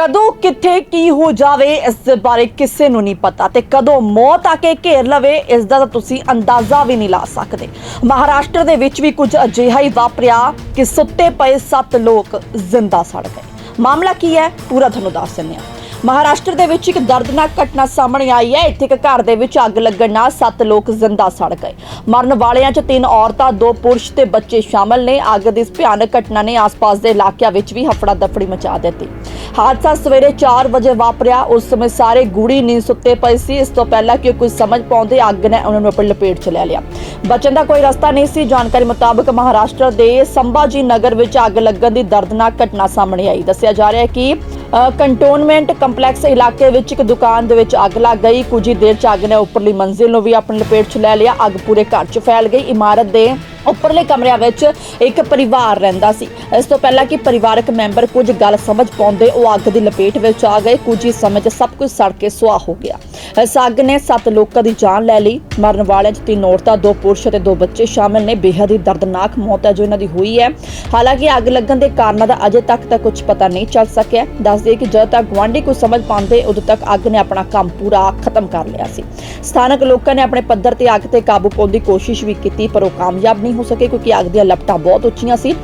ਕਦੋਂ, ਕਿੱਥੇ, ਕੀ ਹੋ ਜਾਵੇ, ਇਸ ਦੇ ਬਾਰੇ ਕਿਸੇ ਨੂੰ ਨਹੀਂ ਪਤਾ ਤੇ ਕਦੋਂ ਮੌਤ ਆ ਕੇ ਘੇਰ ਲਵੇ, ਇਸ ਦਾ ਤਾਂ ਤੁਸੀਂ ਅੰਦਾਜ਼ਾ ਵੀ ਨਹੀਂ ਲਾ ਸਕਦੇ। ਮਹਾਰਾਸ਼ਟਰ ਦੇ ਵਿੱਚ ਵੀ ਕੁਝ ਅਜਿਹਾ ਹੀ ਵਾਪਰਿਆ ਕਿ ਸੁੱਤੇ ਪਏ ਸੱਤ ਲੋਕ ਜ਼ਿੰਦਾ ਸੜ ਗਏ। ਮਾਮਲਾ ਕੀ ਹੈ? ਪੂਰਾ ਤੁਹਾਨੂੰ ਦੱਸ ਦਿੰਦੇ ਹਾਂ। ਮਹਾਰਾਸ਼ਟਰ ਦੇ ਵਿੱਚ ਇੱਕ ਦਰਦਨਾਕ ਘਟਨਾ ਸਾਹਮਣੇ ਆਈ ਹੈ। ਇੱਥੇ ਇੱਕ ਘਰ ਦੇ ਵਿੱਚ ਅੱਗ ਲੱਗਣ ਨਾਲ 7 ਲੋਕ ਜ਼ਿੰਦਾ ਸੜ ਗਏ। ਮਰਨ ਵਾਲਿਆਂ 'ਚ ਤਿੰਨ ਔਰਤਾਂ, ਦੋ ਪੁਰਸ਼ ਤੇ ਬੱਚੇ ਸ਼ਾਮਲ ਨੇ। ਅੱਗ ਦੀ ਇਸ ਭਿਆਨਕ ਘਟਨਾ ਨੇ ਆਸ-ਪਾਸ ਦੇ ਇਲਾਕਿਆਂ ਵਿੱਚ ਵੀ ਹਫੜਾ ਦਫੜੀ ਮਚਾ ਦਿੱਤੀ। ਹਾਦਸਾ ਸਵੇਰੇ 4 ਵਜੇ ਵਾਪਰਿਆ। ਉਸ ਸਮੇਂ ਸਾਰੇ ਗੂੜੀ ਨੀਂਦ ਸੁੱਤੇ ਪਏ ਸੀ। ਇਸ ਤੋਂ ਪਹਿਲਾਂ ਕਿ ਕੋਈ ਸਮਝ ਪਾਉਂਦੇ ਅੱਗ ਨੇ ਉਹਨਾਂ ਨੂੰ ਆਪਣੀ ਲਪੇਟ 'ਚ ਲੈ ਲਿਆ। ਬਚਣ ਦਾ ਕੋਈ ਰਸਤਾ ਨਹੀਂ ਸੀ। ਜਾਣਕਾਰੀ ਮੁਤਾਬਕ ਮਹਾਰਾਸ਼ਟਰ ਦੇ ਸੰਭਾਜੀ ਨਗਰ ਵਿੱਚ ਅੱਗ ਲੱਗਣ ਦੀ ਦਰਦਨਾਕ ਘਟਨਾ ਸਾਹਮਣੇ ਆਈ। ਦੱਸਿਆ ਜਾ ਰਿਹਾ ਹੈ ਕਿ ਕੰਟੋਨਮੈਂਟ ਕੰਪਲੈਕਸ ਇਲਾਕੇ ਵਿੱਚ ਇੱਕ ਦੁਕਾਨ ਦੇ ਵਿੱਚ ਅੱਗ ਲੱਗ ਗਈ। ਕੁਝ ਹੀ ਦੇਰ ਚ ਅੱਗ ਨੇ ਉੱਪਰਲੀ ਮੰਜ਼ਿਲ ਨੂੰ ਵੀ ਆਪਣੀ ਲਪੇਟ 'ਚ ਲੈ ਲਿਆ। ਅੱਗ ਪੂਰੇ ਘਰ 'ਚ ਫੈਲ ਗਈ। ਇਮਾਰਤ ਦੇ ਉੱਪਰਲੇ ਕਮਰਿਆਂ ਵਿੱਚ ਇੱਕ ਪਰਿਵਾਰ ਰਹਿੰਦਾ ਸੀ। ਇਸ ਤੋਂ ਪਹਿਲਾਂ ਕਿ ਪਰਿਵਾਰਕ ਮੈਂਬਰ ਕੁਝ ਗੱਲ ਸਮਝ ਪਾਉਂਦੇ ਉਹ ਅੱਗ ਦੀ ਲਪੇਟ ਵਿੱਚ ਆ ਗਏ। ਕੁਝ ਹੀ ਸਮੇਂ 'ਚ ਸਭ ਕੁਝ ਸੜ ਕੇ ਸੁਆਹ ਹੋ ਗਿਆ। ਇਸ ਅੱਗ ਨੇ 7 ਲੋਕਾਂ ਦੀ ਜਾਨ ਲੈ ਲਈ। ਮਰਨ ਵਾਲਿਆਂ 'ਚ ਤਿੰਨ ਔਰਤਾਂ, ਦੋ ਪੁਰਸ਼ ਅਤੇ ਦੋ ਬੱਚੇ ਸ਼ਾਮਿਲ ਨੇ। ਬੇਹੱਦ ਹੀ ਦਰਦਨਾਕ ਮੌਤ ਹੈ ਜੋ ਇਹਨਾਂ ਦੀ ਹੋਈ ਹੈ। ਹਾਲਾਂਕਿ ਅੱਗ ਲੱਗਣ ਦੇ ਕਾਰਨਾਂ ਦਾ ਅਜੇ ਤੱਕ ਤਾਂ ਕੁਝ ਪਤਾ ਨਹੀਂ ਚੱਲ ਸਕਿਆ। ਦੱਸ ਕਿ ਜਦੋਂ ਤੱਕ ਗੁਆਂਢੀ ਕੁਝ ਸਮਝ ਪਾਉਂਦੇ, ਉਦੋਂ ਤੱਕ ਅੱਗ ਨੇ ਆਪਣਾ ਕੰਮ ਪੂਰਾ ਖਤਮ ਕਰ ਲਿਆ ਸੀ। ਸਥਾਨਕ ਲੋਕਾਂ ਨੇ ਆਪਣੇ ਪੱਧਰ ਤੇ ਅੱਗ ਤੇ ਕਾਬੂ ਪਾਉਣ ਦੀ ਕੋਸ਼ਿਸ਼ ਵੀ ਕੀਤੀ, ਪਰ ਉਹ ਕਾਮਯਾਬ ਨਹੀਂ ਨਹੀਂ ਹੋ ਸਕੇ ਕਿਉਂਕਿ ਅੱਗ ਦੀਆਂ ਲਪਟਾਂ ਬਹੁਤ ਉੱਚੀਆਂ ਸੀ।